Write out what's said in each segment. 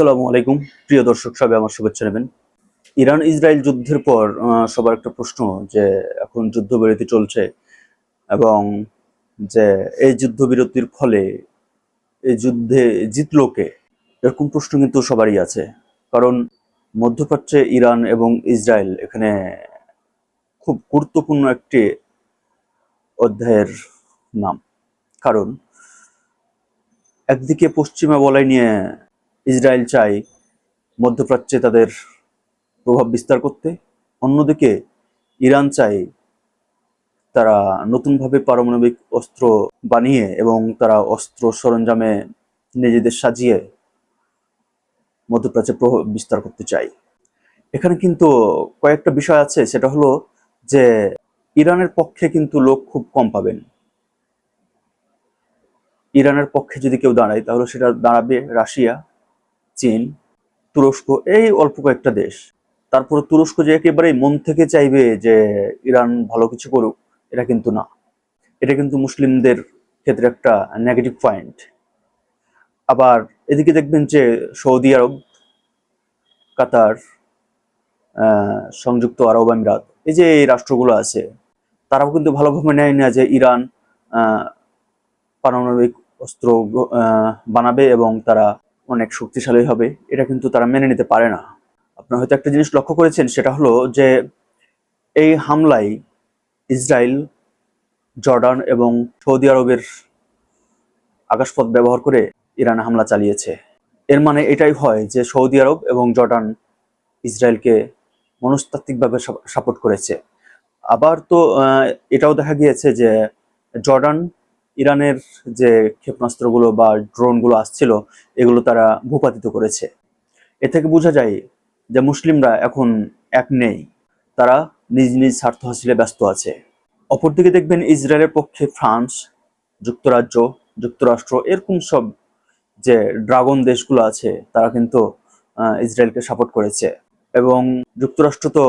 আসসালামু আলাইকুম। প্রিয় দর্শক, সবাই আমার শুভেচ্ছা নেবেন। ইরান ইসরায়েল যুদ্ধের পর সবার একটা প্রশ্ন যে এখন যুদ্ধবিরতি চলছে এবং যে এই যুদ্ধবিরতির ফলে এই যুদ্ধে জিতলো কে, এরকম প্রশ্ন কিন্তু সবারই আছে। কারণ মধ্যপ্রাচ্যে ইরান এবং ইসরায়েল এখানে খুব গুরুত্বপূর্ণ একটি অধ্যায়ের নাম। কারণ একদিকে পশ্চিমা বলয় নিয়ে ইসরায়েল চায় মধ্যপ্রাচ্যে তাদের প্রভাব বিস্তার করতে, অন্যদিকে ইরান চায় তারা নতুনভাবে পারমাণবিক অস্ত্র বানিয়ে এবং তারা অস্ত্র সরঞ্জামে নিজেদের সাজিয়ে মধ্যপ্রাচ্যে প্রভাব বিস্তার করতে চায়। এখানে কিন্তু কয়েকটা বিষয় আছে, সেটা হলো যে ইরানের পক্ষে কিন্তু লোক খুব কম পাবেন। ইরানের পক্ষে যদি কেউ দাঁড়ায়, তাহলে সেটা দাঁড়াবে রাশিয়া। চীন, তুরস্ক, এই অল্প কয়েকটা দেশ। তারপরে তুরস্ক যে একেবারেই মন থেকে চাইবে যে ইরান ভালো কিছু করুক, এটা কিন্তু না। এটা কিন্তু মুসলিমদের ক্ষেত্রে একটা নেগেটিভ পয়েন্ট আবার এদিকে দেখবেন যে সৌদি আরব, কাতার সংযুক্ত আরব আমিরাত, এই যে এই রাষ্ট্রগুলো আছে, তারাও কিন্তু ভালোভাবে নেয় না যে ইরান পারমাণবিক অস্ত্র বানাবে এবং তারা অনেক শক্তিশালী হবে, এটা কিন্তু তারা মেনে নিতে পারে না। আপনারা হয়তো একটা জিনিস লক্ষ্য করেছেন, সেটা হলো যে এই হামলায় ইসরায়েল, জর্ডান এবং সৌদি আরবের আকাশপথ ব্যবহার করে ইরানে হামলা চালিয়েছে। এর মানে এটাই হয় যে সৌদি আরব এবং জর্ডান ইসরায়েলকে মনস্তাত্ত্বিকভাবে সাপোর্ট করেছে। আবার তো এটাও দেখা গিয়েছে যে জর্ডান ইরানের যে ক্ষেপণাস্ত্রগুলো বা ড্রোনগুলো আসছিল, এগুলো তারা ভূপাতিত করেছে। এ থেকে বোঝা যায় যে মুসলিমরা এখন এক নেই। তারা নিজ নিজ স্বার্থ হাসিলে ব্যস্ত আছে। অপরদিকে দেখবেন ইসরায়েলের পক্ষে ফ্রান্স, যুক্তরাজ্য, যুক্তরাষ্ট্র, এরকম সব যে ড্রাগন দেশগুলো আছে, তারা কিন্তু ইসরায়েলকে সাপোর্ট করেছে। এবং যুক্তরাষ্ট্র তো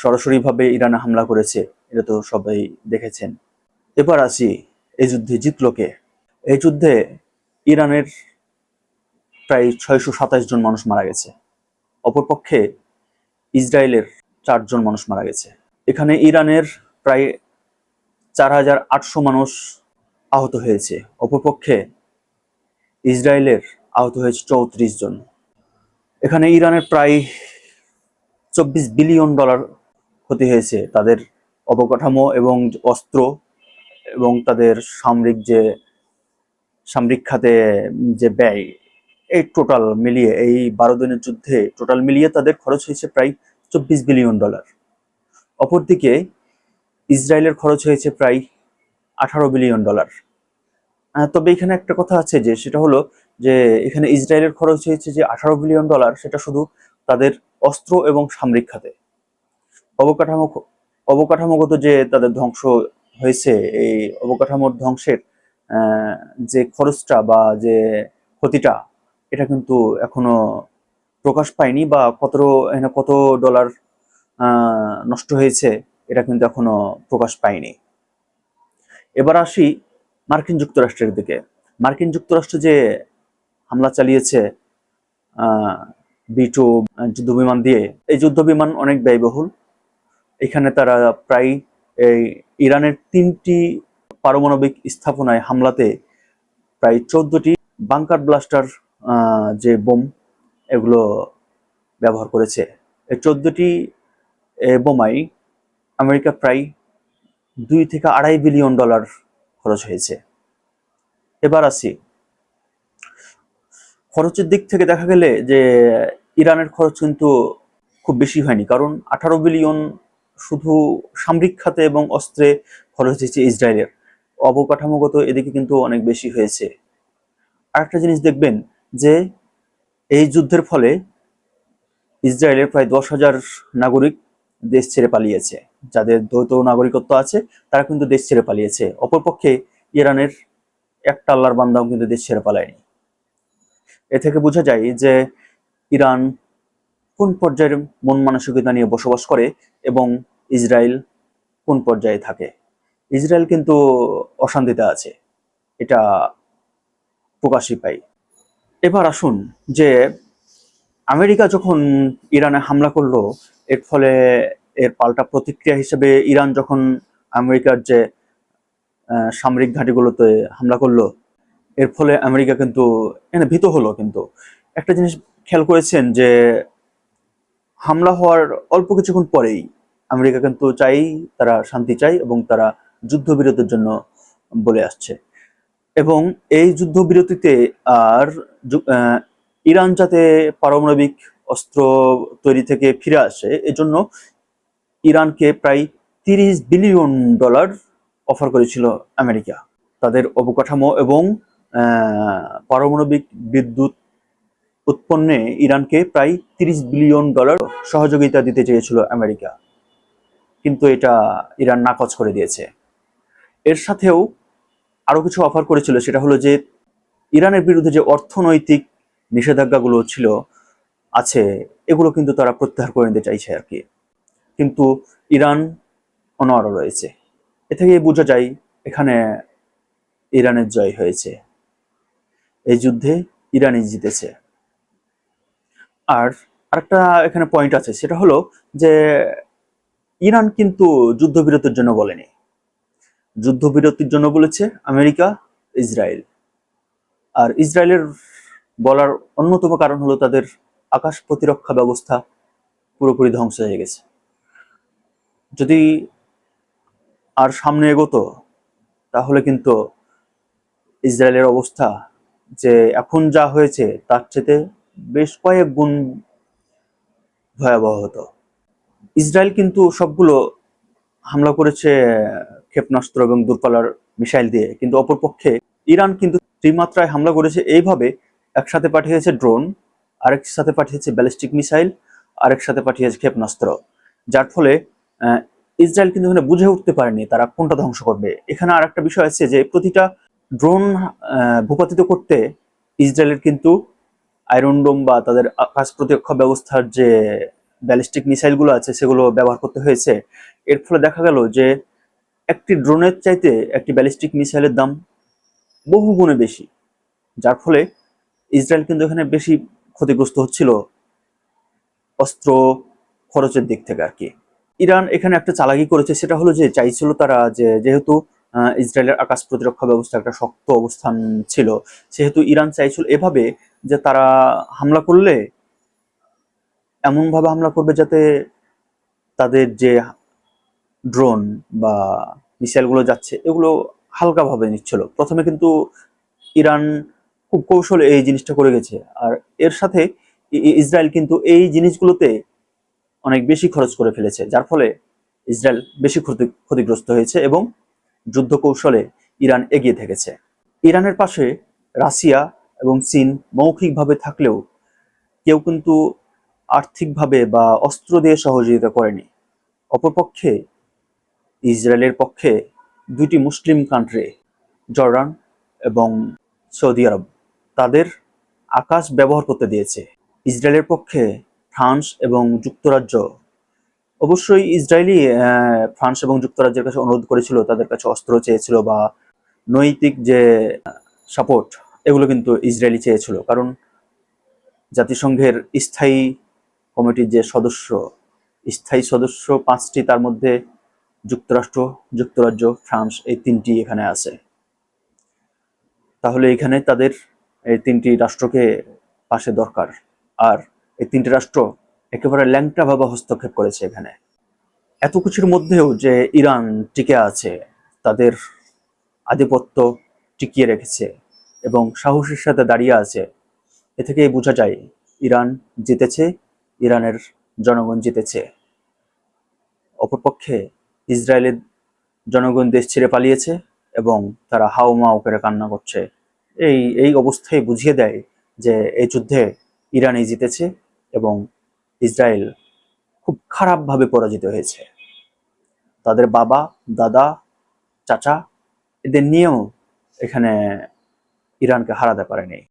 সরাসরিভাবে ইরানে হামলা করেছে, এটা তো সবাই দেখেছেন। এবার আসি এই যুদ্ধে জিতলো কে? এই যুদ্ধে ইরানের প্রায় ছয়শো সাতাশ জন মানুষ মারা গেছে। অপরপক্ষে ইসরায়েলের চারজন মানুষ মারা গেছে। এখানে ইরানের প্রায় চার হাজার আটশো মানুষ আহত হয়েছে। অপরপক্ষে ইসরায়েলের আহত হয়েছে চৌত্রিশ জন। এখানে ইরানের প্রায় চব্বিশ বিলিয়ন ডলার ক্ষতি হয়েছে তাদের অবকাঠামো এবং অস্ত্র এবং তাদের সামরিক যে, সামরিক খাতে যে ব্যয়, এই টোটাল মিলিয়ে, এই বারো দিনের যুদ্ধে টোটাল মিলিয়ে তাদের খরচ হয়েছে প্রায় চব্বিশ বিলিয়ন ডলার অপরদিকে, ইসরায়েলের খরচ হয়েছে প্রায় আঠারো বিলিয়ন ডলার তবে এখানে একটা কথা আছে যে, সেটা হলো যে, এখানে ইসরায়েলের খরচ হয়েছে যে আঠারো বিলিয়ন ডলার সেটা শুধু তাদের অস্ত্র এবং সামরিক খাতে। অবকাঠামো, অবকাঠামোগত যে তাদের ধ্বংস হয়েছে এই অবকাঠামোর ধ্বংসের যে খরচটা বা যে ক্ষতিটা, এটা কিন্তু এখনও প্রকাশ পায়নি বা কত কত ডলার নষ্ট হয়েছে, এটা কিন্তু এখনও প্রকাশ পায়নি। এবার আসি মার্কিন যুক্তরাষ্ট্রের দিকে। মার্কিন যুক্তরাষ্ট্র যে হামলা চালিয়েছে বি টু যুদ্ধ বিমান দিয়ে, এই যুদ্ধ বিমান অনেক ব্যয়বহুল। এখানে তারা প্রায় এই ইরানের তিনটি পারমাণবিক স্থাপনায় হামলাতে প্রায় চোদ্দটি বাংকার ব্লাস্টার যে বোম, এগুলো ব্যবহার করেছে। এই চোদ্দটি বোমাই আমেরিকা প্রায় দুই থেকে আড়াই বিলিয়ন ডলার খরচ হয়েছে। এবার আসি। খরচের দিক থেকে দেখা গেলে যে ইরানের খরচ কিন্তু খুব বেশি হয়নি, কারণ আঠারো বিলিয়ন শুধু সামরিক খাতে এবং অস্ত্রে খরচ হয়েছে ইসরায়েলের। অবকাঠামোগত এদিকে কিন্তু অনেক বেশি হয়েছে। আরেকটা জিনিস দেখবেন যে, এই যুদ্ধের ফলে ইসরায়েলের প্রায় দশ হাজার নাগরিক দেশ ছেড়ে পালিয়েছে। যাদের দ্বৈত নাগরিকত্ব আছে, তারা কিন্তু দেশ ছেড়ে পালিয়েছে। অপরপক্ষে ইরানের একটা আল্লাহর বান্দাও কিন্তু দেশ ছেড়ে পালায়নি। এ থেকে বোঝা যায় যে, ইরান কোন পর্যায়ের মন মানসিকতা নিয়ে বসবাস করে এবং ইসরায়েল কোন পর্যায়ে থাকে? ইসরায়েল কিন্তু অশান্তিতে আছে। এটা প্রকাশই পাই। এবার আসুন যে আমেরিকা যখন ইরানে হামলা করল, এর ফলে এর পাল্টা প্রতিক্রিয়া হিসেবে ইরান যখন আমেরিকার যে সামরিক ঘাঁটিগুলোতে হামলা করল, এর ফলে আমেরিকা কিন্তু ভীত হলো কিন্তু। একটা জিনিস খেয়াল করেছেন যে হামলা হওয়ার অল্প কিছুক্ষণ পরেই আমেরিকা কিন্তু চাই, তারা শান্তি চাই এবং তারা যুদ্ধবিরতির জন্য বলে আসছে। এবং এই যুদ্ধবিরতিতে আর ইরান যাতে পারমাণবিক অস্ত্র তৈরি থেকে ফিরে আসে, এজন্য ইরানকে প্রায় তিরিশ বিলিয়ন ডলার অফার করেছিল আমেরিকা। তাদের অবকাঠামো এবং পারমাণবিক বিদ্যুৎ উৎপন্নে ইরানকে প্রায় তিরিশ বিলিয়ন ডলার সহযোগিতা দিতে চেয়েছিল আমেরিকা। কিন্তু এটা ইরান নাকচ করে দিয়েছে। এর সাথেও আরও কিছু অফার করেছিল, সেটা হলো যে ইরানের বিরুদ্ধে যে অর্থনৈতিক নিষেধাজ্ঞাগুলো ছিল আছে, এগুলো কিন্তু তারা প্রত্যাহার করে নিতে চাইছে আর কি। কিন্তু ইরান অনড় রয়েছে। এ থেকে বোঝা যায়, এখানে ইরানের জয় হয়েছে। এই যুদ্ধে ইরানই জিতেছে। আর আরেকটা এখানে পয়েন্ট আছে, সেটা হলো যে ইরান কিন্তু যুদ্ধবিরতির জন্য বলেনি। যুদ্ধবিরতির জন্য বলেছে আমেরিকা, ইসরায়েল। আর ইসরায়েলের বলার অন্যতম কারণ হলো তাদের আকাশ প্রতিরক্ষা ব্যবস্থা পুরোপুরি ধ্বংস হয়ে গেছে। যদি আর সামনে এগোতো, তাহলে কিন্তু ইসরায়েলের অবস্থা যে এখন যা হয়েছে, তার চেয়ে বেশ কয়েক গুণ ভয়াবহ হতো। ইসরায়েল কিন্তু সবগুলো হামলা করেছে ক্ষেপণাস্ত্র এবং দূরপাল্লার মিসাইল দিয়ে, কিন্তু অপরপক্ষে ইরান কিন্তু ত্রিমাত্রায় হামলা করেছে। এইভাবে একসাথে পাঠিয়েছে ড্রোন, আরেক সাথে পাঠিয়েছে ব্যালিস্টিক মিসাইল, আরেক সাথে পাঠিয়েছে ক্ষেপণাস্ত্র, যার ফলে ইসরায়েল কিন্তু এখানে বুঝে উঠতে পারেনি তারা কোনটা ধ্বংস করবে। এখানে আর একটা বিষয় আছে যে প্রতিটা ড্রোন ভূপাতিত করতে ইসরায়েলের কিন্তু আয়রন ডোম বা তাদের আকাশ প্রতিরক্ষা ব্যবস্থার যে ব্যালিস্টিক মিসাইলগুলো আছে, সেগুলো ব্যবহার করতে হয়েছে। এর ফলে দেখা গেল যে একটি ড্রোনের চাইতে একটি ব্যালিস্টিক মিসাইলের দাম বহু গুণে বেশি। যার ফলে ইসরায়েল কিন্তু এখানে বেশি ক্ষতিগ্রস্ত হচ্ছিল অস্ত্র খরচের দিক থেকে আর কি। ইরান এখানে একটা চালাকি করেছে, সেটা হলো যে চাইছিল তারা যে যেহেতু ইসরায়েলের আকাশ প্রতিরক্ষা ব্যবস্থা একটা শক্ত অবস্থান ছিল। সেহেতু ইরান চাইছিল এভাবে যে তারা হামলা করলে, এমনভাবে হামলা করবে যাতে তাদের যে ড্রোন বা মিসাইলগুলো যাচ্ছে, এগুলো হালকাভাবে নিচ্ছিল। প্রথমে কিন্তু ইরান খুব কৌশলে এই জিনিসটা করে গেছে। আর এর সাথে ইসরায়েল কিন্তু এই জিনিসগুলোতে অনেক বেশি খরচ করে ফেলেছে, যার ফলে ইসরায়েল বেশি ক্ষতি, ক্ষতিগ্রস্ত হয়েছে এবং যুদ্ধ কৌশলে ইরান এগিয়ে থেকেছে। ইরানের পাশে রাশিয়া এবং চীন মৌখিকভাবে থাকলেও কেউ কিন্তু আর্থিকভাবে বা অস্ত্র দিয়ে সহযোগিতা করেনি। অপরপক্ষে ইসরায়েলের পক্ষে দুটি মুসলিম কান্ট্রি, জর্ডান এবং সৌদি আরব, তাদের আকাশ ব্যবহার করতে দিয়েছে। ইসরায়েলের পক্ষে ফ্রান্স এবং যুক্তরাজ্য অবশ্যই ইসরায়েলি ফ্রান্স এবং যুক্তরাজ্যের কাছে অনুরোধ করেছিল, তাদের কাছে অস্ত্র চেয়েছিল বা নৈতিক যে সাপোর্ট এগুলো কিন্তু ইসরায়েলি চেয়েছিল। কারণ জাতিসংঘের স্থায়ী কমিটির যে সদস্য, স্থায়ী সদস্য পাঁচটি, তার মধ্যে যুক্তরাষ্ট্র, যুক্তরাজ্য, ফ্রান্স, এই তিনটি এখানে আছে। তাহলে এখানে তাদের এই তিনটি রাষ্ট্রকে পাশে দরকার। আর এই তিনটি রাষ্ট্র একেবারে ল্যাংটা ভাবে হস্তক্ষেপ করেছে এখানে। এত কিছুর মধ্যেও যে ইরান টিকে আছে, তাদের আধিপত্য টিকিয়ে রেখেছে এবং সাহসের সাথে দাঁড়িয়ে আছে, এ থেকেই বোঝা যায় ইরান জিতেছে, ইরানের জনগণ জিতেছে। অপরপক্ষে ইসরায়েলের জনগণ দেশ ছেড়ে পালিয়েছে এবং তারা হাও মাও করে কান্না করছে। এই এই অবস্থায় বুঝিয়ে দেয় যে এই যুদ্ধে ইরানই জিতেছে এবং ইসরায়েল খুব খারাপভাবে পরাজিত হয়েছে। তাদের বাবা, দাদা, চাচা এদের নিয়েও এখানে ইরানকে হারাতে পারেনি।